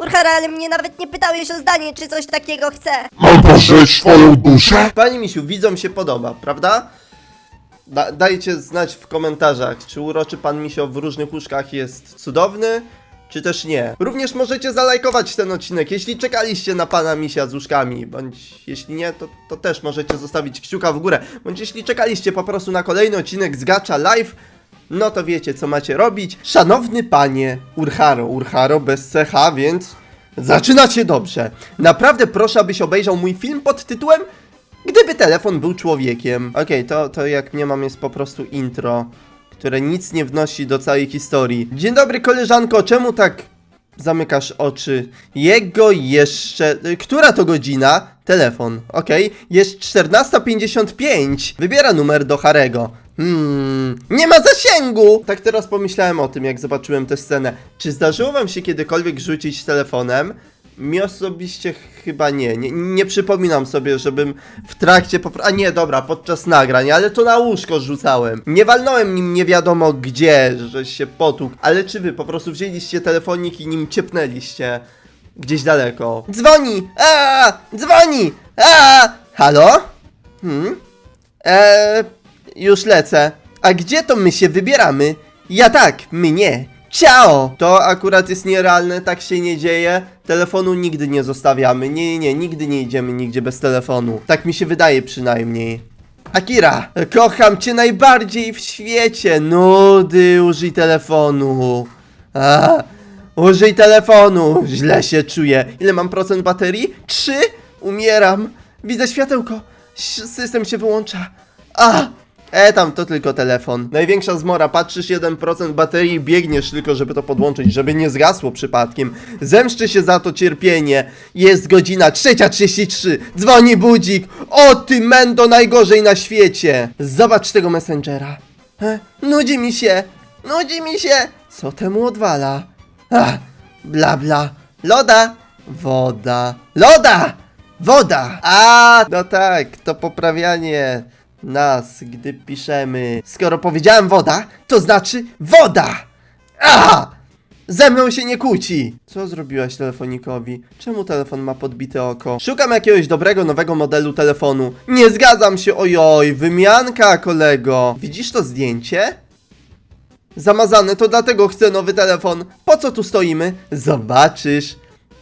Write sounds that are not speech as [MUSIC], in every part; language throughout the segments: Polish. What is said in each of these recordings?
Urhara, ale mnie nawet nie pytałeś o zdanie, czy coś takiego chcę. Mam pożreć swoją duszę? Panie Misiu, widzom się podoba, prawda? Da dajcie znać w komentarzach, czy uroczy pan Misio w różnych łóżkach jest cudowny, czy też nie. Również możecie zalajkować ten odcinek, jeśli czekaliście na pana Misia z łóżkami, bądź jeśli nie, to, to też możecie zostawić kciuka w górę, bądź jeśli czekaliście po prostu na kolejny odcinek z Gacha Live, no to wiecie co macie robić. Szanowny panie Urharo, Urharo bez CH, więc zaczynacie dobrze. Naprawdę proszę, abyś obejrzał mój film pod tytułem Gdyby telefon był człowiekiem. Okej, to, to jak nie mam jest po prostu intro, które nic nie wnosi do całej historii. Dzień dobry koleżanko, czemu tak zamykasz oczy? Jego jeszcze... Która to godzina? Telefon, okej. Jest 14.55. Wybiera numer do Harego. Hmm, nie ma zasięgu! Tak teraz pomyślałem o tym, jak zobaczyłem tę scenę. Czy zdarzyło wam się kiedykolwiek rzucić telefonem? Mi osobiście chyba nie. nie. Nie przypominam sobie, żebym w trakcie. A nie, dobra, podczas nagrań, ale to na łóżko rzucałem. Nie walnąłem nim nie wiadomo gdzie, że się potłukł. Ale czy wy po prostu wzięliście telefonik i nim ciepnęliście gdzieś daleko? Dzwoni! A! Dzwoni! A! Halo? Hmm? Eee, już lecę. A gdzie to my się wybieramy? Ja tak, my nie. Ciao! To akurat jest nierealne, tak się nie dzieje. Telefonu nigdy nie zostawiamy. Nie, nie, nie, nigdy nie idziemy nigdzie bez telefonu. Tak mi się wydaje przynajmniej. Akira, kocham cię najbardziej w świecie. Nudy, użyj telefonu. A, użyj telefonu. Źle się czuję. Ile mam procent baterii? Trzy? Umieram. Widzę światełko. System się wyłącza. A! E, tam to tylko telefon. Największa zmora, patrzysz 1% baterii i biegniesz tylko, żeby to podłączyć, żeby nie zgasło przypadkiem. Zemszczy się za to cierpienie. Jest godzina 3.33. Dzwoni budzik. O ty mendo najgorzej na świecie. Zobacz tego messengera. E, nudzi mi się. Nudzi mi się. Co temu odwala? Ach, bla bla. Loda. Woda. Loda! Woda! A, no tak, to poprawianie nas, gdy piszemy. Skoro powiedziałem woda, to znaczy woda! A! Ze mną się nie kłóci! Co zrobiłaś telefonikowi? Czemu telefon ma podbite oko? Szukam jakiegoś dobrego nowego modelu telefonu. Nie zgadzam się, ojoj, wymianka, kolego. Widzisz to zdjęcie? Zamazane, to dlatego chcę nowy telefon. Po co tu stoimy? Zobaczysz.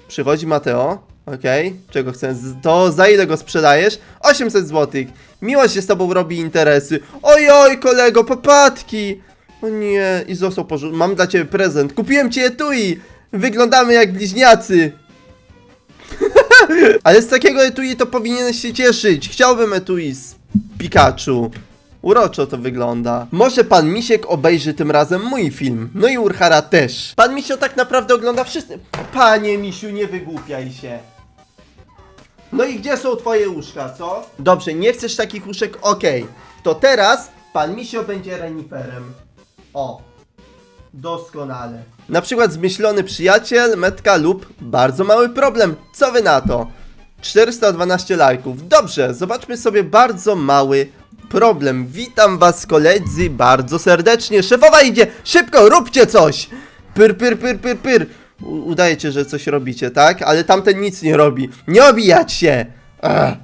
Przychodzi Mateo. Okej, czego chcę? To za ile go sprzedajesz? 800 zł. Miło się z tobą robi interesy. Ojoj, kolego, popatki. O nie, i został porzu... Mam dla ciebie prezent. Kupiłem ci etui. Wyglądamy jak bliźniacy. [LAUGHS] Ale z takiego etui to powinieneś się cieszyć. Chciałbym etui z Pikachu. Uroczo to wygląda. Może pan Misiek obejrzy tym razem mój film. No i Urhara też. Pan Misio tak naprawdę ogląda wszyscy. Panie Misiu, nie wygłupiaj się. No i gdzie są twoje łóżka, co? Dobrze, nie chcesz takich łóżek? Okej. To teraz pan Misio będzie reniferem. O. Doskonale. Na przykład zmyślony przyjaciel, metka lub bardzo mały problem. Co wy na to? 412 lajków. Dobrze, zobaczmy sobie bardzo mały problem. Witam was koledzy bardzo serdecznie. Szefowa idzie! Szybko, róbcie coś! Pyr, pyr, pyr, pyr, pyr. Udajecie, że coś robicie, tak? Ale tamten nic nie robi. Nie obijać się! Ech.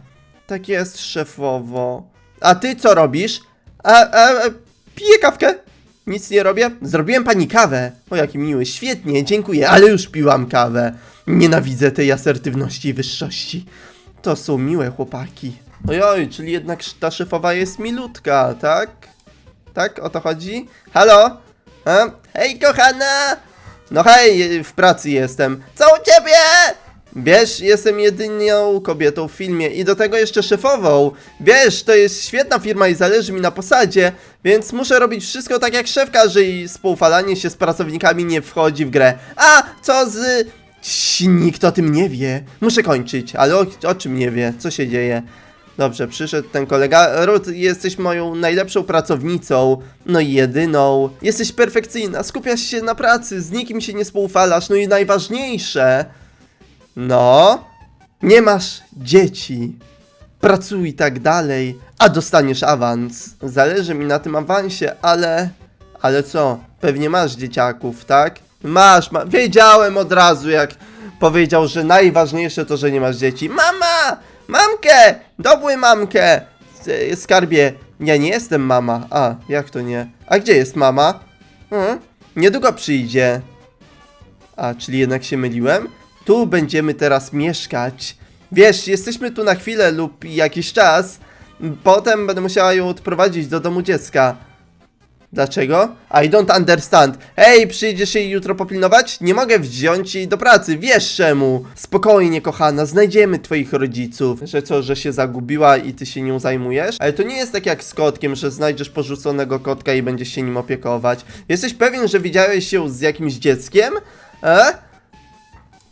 Tak jest, szefowo. A ty co robisz? A, a, a piję kawkę. Nic nie robię? Zrobiłem pani kawę. O, jaki miły. Świetnie, dziękuję, ale już piłam kawę. Nienawidzę tej asertywności i wyższości. To są miłe chłopaki. Ojoj, czyli jednak ta szefowa jest milutka, tak? Tak, o to chodzi? Halo? A? Hej, kochana! No hej, w pracy jestem. Co u ciebie? Wiesz, jestem jedyną kobietą w filmie i do tego jeszcze szefową. Wiesz, to jest świetna firma i zależy mi na posadzie, więc muszę robić wszystko tak jak szefka, że i spoufalanie się z pracownikami nie wchodzi w grę. A, co z... Cii, Nikt o tym nie wie. Muszę kończyć, ale o, o czym nie wie? Co się dzieje? Dobrze, przyszedł ten kolega. Ruth, jesteś moją najlepszą pracownicą, no i jedyną. Jesteś perfekcyjna, skupiasz się na pracy, z nikim się nie spoufalasz, no i najważniejsze... No, nie masz dzieci. Pracuj tak dalej, a dostaniesz awans. Zależy mi na tym awansie, ale... Ale co? Pewnie masz dzieciaków, tak? Masz, ma... wiedziałem od razu jak powiedział, że najważniejsze to, że nie masz dzieci. Mama! Mamkę! Dobły mamkę! Skarbie, ja nie jestem mama. A, jak to nie? A gdzie jest mama? Hmm? Niedługo przyjdzie. A, czyli jednak się myliłem? Tu będziemy teraz mieszkać. Wiesz, jesteśmy tu na chwilę lub jakiś czas. Potem będę musiała ją odprowadzić do domu dziecka. Dlaczego? I don't understand. Hej, przyjdziesz jej jutro popilnować? Nie mogę wziąć jej do pracy, wiesz czemu? Spokojnie, kochana, znajdziemy twoich rodziców. Że co, że się zagubiła i ty się nią zajmujesz? Ale to nie jest tak jak z kotkiem, że znajdziesz porzuconego kotka i będziesz się nim opiekować. Jesteś pewien, że widziałeś się z jakimś dzieckiem? E?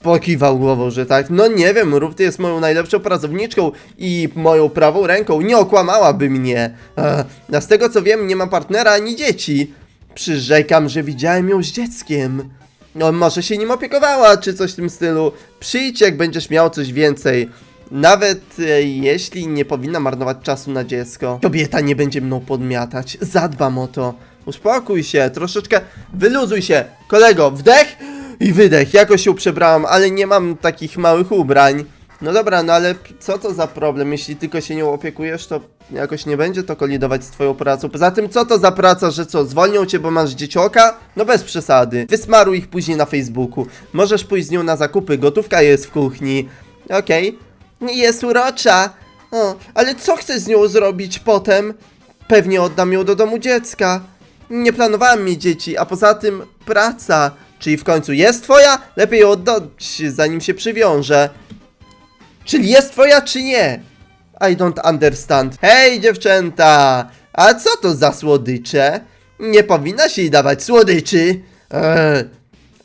Pokiwał głową, że tak. No nie wiem, Rufty jest moją najlepszą pracowniczką i moją prawą ręką. Nie okłamałaby mnie. E, a z tego co wiem, nie ma partnera ani dzieci. Przyrzekam, że widziałem ją z dzieckiem. No, może się nim opiekowała, czy coś w tym stylu. Przyjdź, jak będziesz miał coś więcej. Nawet e, jeśli nie powinna marnować czasu na dziecko. Kobieta nie będzie mną podmiatać. Zadbam o to. Uspokój się, troszeczkę wyluzuj się. Kolego, wdech i wydech. Jakoś się przebrałam, ale nie mam takich małych ubrań. No dobra, no ale co to za problem? Jeśli tylko się nią opiekujesz, to jakoś nie będzie to kolidować z twoją pracą. Poza tym, co to za praca, że co, zwolnią cię, bo masz dziecioka? No bez przesady. Wysmaruj ich później na Facebooku. Możesz pójść z nią na zakupy, gotówka jest w kuchni. Okej. Jest urocza. O, ale co chcesz z nią zrobić potem? Pewnie oddam ją do domu dziecka. Nie planowałem mieć dzieci, a poza tym praca. Czyli w końcu jest twoja? Lepiej ją oddać, zanim się przywiąże. Czyli jest twoja, czy nie? I don't understand. Hej, dziewczęta! A co to za słodycze? Nie powinna się jej dawać słodyczy. Eee.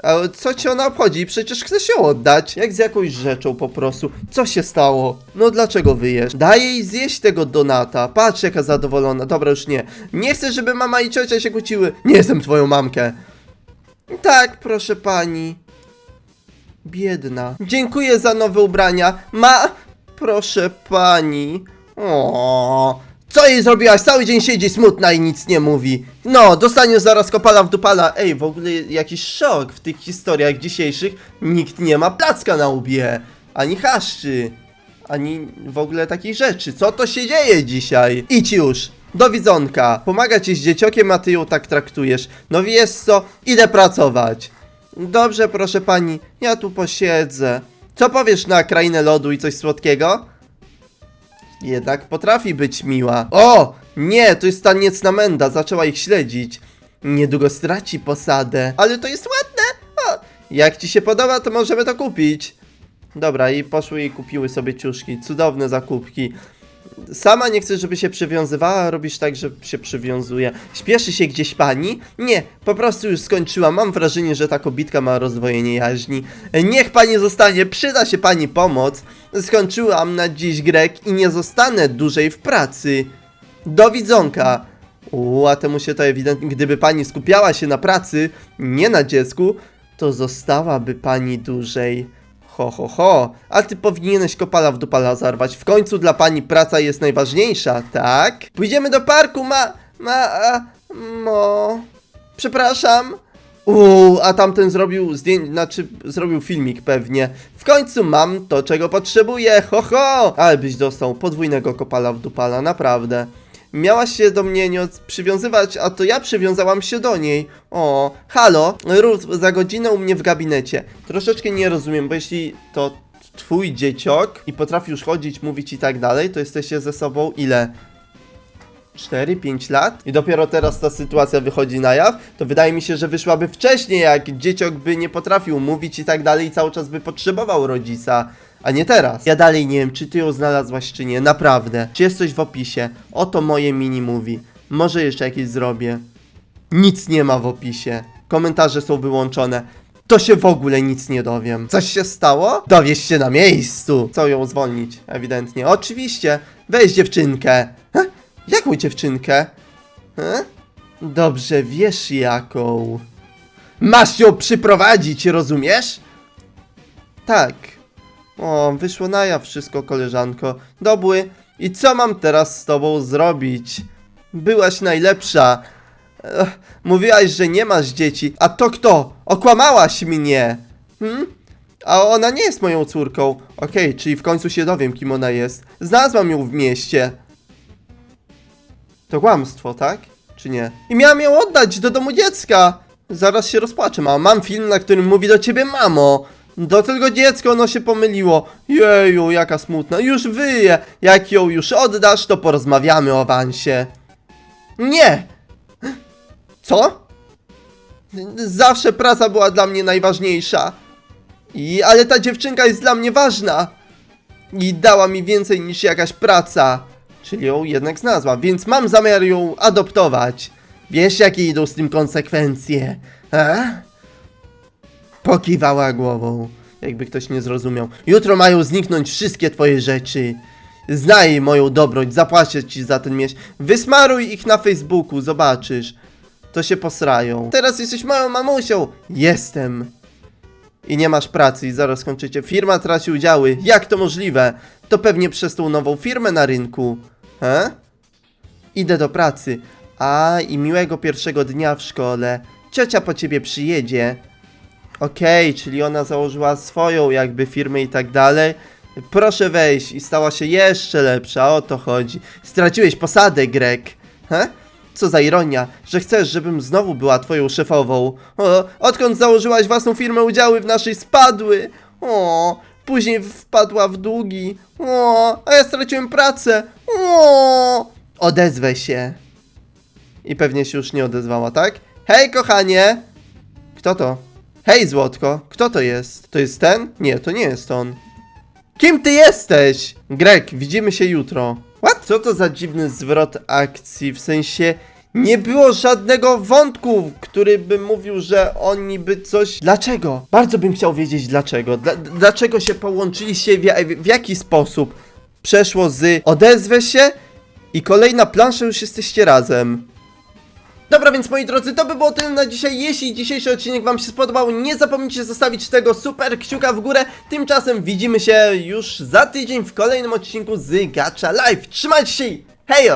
A co ci ona obchodzi? Przecież chce się oddać. Jak z jakąś rzeczą po prostu. Co się stało? No dlaczego wyjesz? Daj jej zjeść tego donata. Patrz jaka zadowolona. Dobra, już nie. Nie chcę, żeby mama i ciocia się kłóciły. Nie jestem twoją mamkę. Tak, proszę pani. Biedna. Dziękuję za nowe ubrania. Ma... Proszę pani. O, Co jej zrobiłaś? Cały dzień siedzi smutna i nic nie mówi. No, dostaniesz zaraz kopala w dupala. Ej, w ogóle jakiś szok w tych historiach dzisiejszych. Nikt nie ma placka na łbie. Ani haszczy. Ani w ogóle takich rzeczy. Co to się dzieje dzisiaj? Idź już. Do widzonka. Pomaga ci z dzieciokiem, a ty ją tak traktujesz. No wiesz co? Idę pracować. Dobrze, proszę pani, ja tu posiedzę. Co powiesz na krainę lodu i coś słodkiego? Jednak potrafi być miła. O! Nie, to jest ta niecna menda, zaczęła ich śledzić. Niedługo straci posadę. Ale to jest ładne! O, jak ci się podoba, to możemy to kupić. Dobra, i poszły i kupiły sobie ciuszki. Cudowne zakupki. Sama nie chcesz, żeby się przywiązywała, robisz tak, że się przywiązuje. Śpieszy się gdzieś pani? Nie, po prostu już skończyłam. Mam wrażenie, że ta kobitka ma rozdwojenie jaźni. Niech pani zostanie, przyda się pani pomoc. Skończyłam na dziś grek i nie zostanę dłużej w pracy. Do widzonka. U, a temu się to ewidentnie, gdyby pani skupiała się na pracy, nie na dziecku, to zostałaby pani dłużej. Ho, ho, ho, a ty powinieneś kopala w dupala zarwać. W końcu dla pani praca jest najważniejsza, tak? Pójdziemy do parku, ma... ma... A, mo... Przepraszam. Uuu, a tamten zrobił zdjęcie, znaczy zrobił filmik pewnie. W końcu mam to, czego potrzebuję, ho ho! Ale byś dostał podwójnego kopala w dupala, naprawdę. Miałaś się do mnie nie przywiązywać, a to ja przywiązałam się do niej. O, halo, Ruth, za godzinę u mnie w gabinecie. Troszeczkę nie rozumiem, bo jeśli to twój dzieciok i potrafi już chodzić, mówić i tak dalej, to jesteście ze sobą ile? 4-5 lat i dopiero teraz ta sytuacja wychodzi na jaw, to wydaje mi się, że wyszłaby wcześniej, jak dzieciok by nie potrafił mówić i tak dalej i cały czas by potrzebował rodzica, a nie teraz. Ja dalej nie wiem, czy ty ją znalazłaś, czy nie, naprawdę. Czy jest coś w opisie? Oto moje mini mówi. Może jeszcze jakieś zrobię. Nic nie ma w opisie. Komentarze są wyłączone. To się w ogóle nic nie dowiem. Coś się stało? Dowiesz się na miejscu. Chcą ją zwolnić, ewidentnie. Oczywiście. Weź dziewczynkę. Jaką dziewczynkę? Heh? Dobrze, wiesz jaką. Masz ją przyprowadzić, rozumiesz? Tak. O, wyszło na jaw wszystko, koleżanko. Dobły. I co mam teraz z tobą zrobić? Byłaś najlepsza. Ech, mówiłaś, że nie masz dzieci. A to kto? Okłamałaś mnie. Hmm? A ona nie jest moją córką. Okej, czyli w końcu się dowiem, kim ona jest. Znalazłam ją w mieście. To kłamstwo, tak? Czy nie? I miałam ją oddać do domu dziecka. Zaraz się rozpłaczę, mama. Mam film, na którym mówi do ciebie mamo. Do tego dziecko ono się pomyliło. Jeju, jaka smutna. Już wyje. Jak ją już oddasz, to porozmawiamy o awansie. Nie! Co? Zawsze praca była dla mnie najważniejsza. I, ale ta dziewczynka jest dla mnie ważna. I dała mi więcej niż jakaś praca. Czyli ją jednak znalazła, więc mam zamiar ją adoptować. Wiesz, jakie idą z tym konsekwencje? A? Pokiwała głową, jakby ktoś nie zrozumiał. Jutro mają zniknąć wszystkie twoje rzeczy. Znaj moją dobroć, zapłacę ci za ten miesiąc. Wysmaruj ich na Facebooku, zobaczysz. To się posrają. Teraz jesteś moją mamusią. Jestem. I nie masz pracy i zaraz skończycie. Firma traci udziały. Jak to możliwe? To pewnie przez tą nową firmę na rynku. He? Idę do pracy. A, i miłego pierwszego dnia w szkole. Ciocia po ciebie przyjedzie. Okej, czyli ona założyła swoją jakby firmę i tak dalej. Proszę wejść i stała się jeszcze lepsza, o to chodzi. Straciłeś posadę, Greg. He? Co za ironia, że chcesz, żebym znowu była twoją szefową. O, odkąd założyłaś własną firmę, udziały w naszej spadły. O, później wpadła w długi. O, a ja straciłem pracę. Odezwę się. I pewnie się już nie odezwała, tak? Hej, kochanie! Kto to? Hej, Złotko, kto to jest? To jest ten? Nie, to nie jest on. Kim ty jesteś? Greg, widzimy się jutro. What? Co to za dziwny zwrot akcji? W sensie nie było żadnego wątku, który by mówił, że oni by coś. Dlaczego? Bardzo bym chciał wiedzieć dlaczego. Dla, dlaczego się połączyliście? W, w jaki sposób? Przeszło z odezwę się i kolejna plansza już jesteście razem. Dobra, więc moi drodzy, to by było tyle na dzisiaj. Jeśli dzisiejszy odcinek Wam się spodobał, nie zapomnijcie zostawić tego super kciuka w górę. Tymczasem widzimy się już za tydzień w kolejnym odcinku z Gacha Live. Trzymajcie się! Hejo!